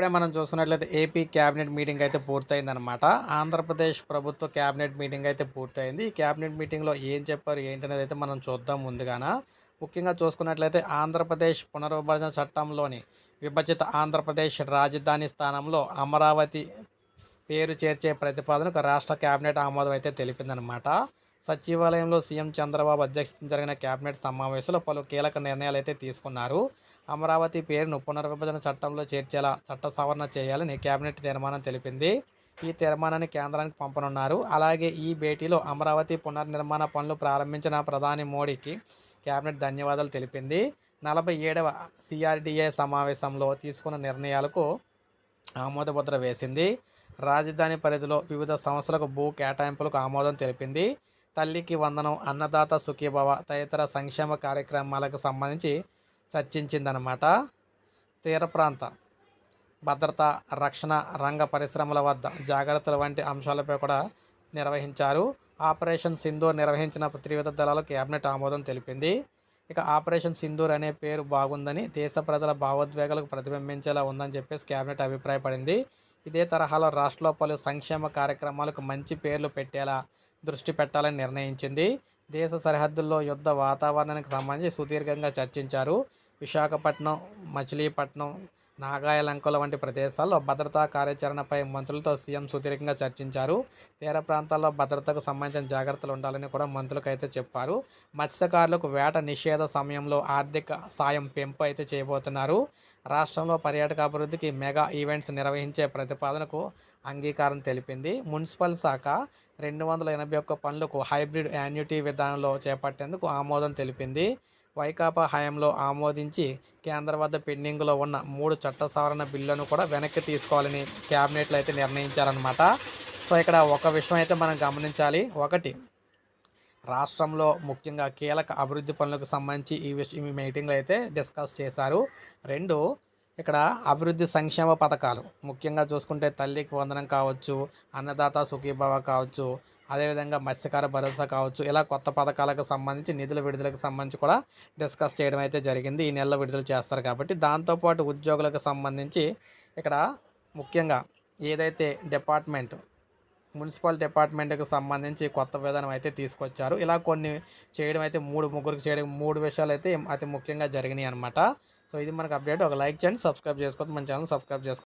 ఇప్పుడే మనం చూసుకున్నట్లయితే ఏపీ క్యాబినెట్ మీటింగ్ అయితే పూర్తయిందనమాట ఆంధ్రప్రదేశ్ ప్రభుత్వ క్యాబినెట్ మీటింగ్ అయితే పూర్తయింది. ఈ క్యాబినెట్ మీటింగ్లో ఏం చెప్పారు ఏంటనేది అయితే మనం చూద్దాం ముందుగాన. ముఖ్యంగా చూసుకున్నట్లయితే ఆంధ్రప్రదేశ్ పునర్విభజన చట్టంలోని విభజిత ఆంధ్రప్రదేశ్ రాజధాని స్థానంలో అమరావతి పేరు చేర్చే ప్రతిపాదనకు రాష్ట్ర కేబినెట్ ఆమోదం అయితే తెలిపిందనమాట సచివాలయంలో సీఎం చంద్రబాబు అధ్యక్షతన జరిగిన కేబినెట్ సమావేశంలో పలు కీలక నిర్ణయాలు అయితే తీసుకున్నారు. అమరావతి పేరును పునర్విభజన చట్టంలో చేర్చేలా చట్ట సవరణ చేయాలని కేబినెట్ తీర్మానం తెలిపింది. ఈ తీర్మానాన్ని కేంద్రానికి పంపనున్నారు. అలాగే ఈ భేటీలో అమరావతి పునర్నిర్మాణ పనులు ప్రారంభించిన ప్రధాని మోడీకి కేబినెట్ ధన్యవాదాలు తెలిపింది. నలభై ఏడవ సిఆర్డిఏ సమావేశంలో తీసుకున్న నిర్ణయాలకు ఆమోదముద్ర వేసింది. రాజధాని పరిధిలో వివిధ సంస్థలకు భూ కేటాయింపులకు ఆమోదం తెలిపింది. తల్లికి వందనం అన్నదాత సుఖీభవ తదితర సంక్షేమ కార్యక్రమాలకు సంబంధించి చర్చించిందనమాట తీర ప్రాంత భద్రత రక్షణ రంగ పరిశ్రమల వద్ద జాగ్రత్తల వంటి అంశాలపై కూడా నిర్వహించారు. ఆపరేషన్ సింధూర్ నిర్వహించిన త్రివిధ దళాలు కేబినెట్ ఆమోదం తెలిపింది. ఇక ఆపరేషన్ సింధూర్ అనే పేరు బాగుందని దేశ ప్రజల భావోద్వేగాలకు ప్రతిబింబించేలా ఉందని చెప్పేసి కేబినెట్ అభిప్రాయపడింది. ఇదే తరహాలో రాష్ట్రంలో పలు సంక్షేమ కార్యక్రమాలకు మంచి పేర్లు పెట్టేలా దృష్టి పెట్టాలని నిర్ణయించింది. దేశ సరిహద్దుల్లో యుద్ధ వాతావరణానికి సంబంధించి సుదీర్ఘంగా చర్చించారు. విశాఖపట్నం మచిలీపట్నం నాగాయలంకల వంటి ప్రదేశాల్లో భద్రతా కార్యాచరణపై మంత్రులతో సీఎం సుదీర్ఘంగా చర్చించారు. తీర ప్రాంతాల్లో భద్రతకు సంబంధించిన జాగ్రత్తలు ఉండాలని కూడా మంత్రులకు అయితే చెప్పారు. మత్స్యకారులకు వేట నిషేధ సమయంలో ఆర్థిక సాయం పెంపు అయితే చేయబోతున్నారు. రాష్ట్రంలో పర్యాటక అభివృద్ధికి మెగా ఈవెంట్స్ నిర్వహించే ప్రతిపాదనకు అంగీకారం తెలిపింది. మున్సిపల్ శాఖ రెండు వందల ఎనభై ఒక్క పనులకు హైబ్రిడ్ యాన్యుటీ విధానంలో చేపట్టేందుకు ఆమోదం తెలిపింది. వైకాపా హయాంలో ఆమోదించి కేంద్ర వద్ద పెండింగ్లో ఉన్న మూడు చట్ట సవరణ బిల్లులను కూడా వెనక్కి తీసుకోవాలని క్యాబినెట్లు అయితే నిర్ణయించారనమాట సో ఇక్కడ ఒక విషయం అయితే మనం గమనించాలి. ఒకటి రాష్ట్రంలో ముఖ్యంగా కీలక అభివృద్ధి పనులకు సంబంధించి ఈ విషయం ఈ మీటింగ్లో అయితే డిస్కస్ చేశారు. రెండు ఇక్కడ అభివృద్ధి సంక్షేమ పథకాలు ముఖ్యంగా చూసుకుంటే తల్లికి వందనం కావచ్చు అన్నదాత సుఖీభావ కావచ్చు అదేవిధంగా మత్స్యకార భరోసా కావచ్చు ఇలా కొత్త పథకాలకు సంబంధించి నిధుల విడుదలకు సంబంధించి కూడా డిస్కస్ చేయడం అయితే జరిగింది. ఈ నెలలో విడుదల చేస్తారు కాబట్టి దాంతోపాటు ఉద్యోగులకు సంబంధించి ఇక్కడ ముఖ్యంగా ఏదైతే డిపార్ట్మెంట్ మున్సిపల్ డిపార్ట్మెంట్కి సంబంధించి కొత్త విధానం అయితే తీసుకొచ్చారు. ఇలా కొన్ని చేయడం అయితే మూడు ముగ్గురికి చేయడం మూడు విషయాలు అయితే అతి ముఖ్యంగా జరిగినాయి అనమాట సో ఇది మనకు అప్డేట్. ఒక లైక్ చేయండి సబ్స్క్రైబ్ చేసుకోవద్దు. మన ఛానల్ సబ్స్క్రైబ్ చేసుకోండి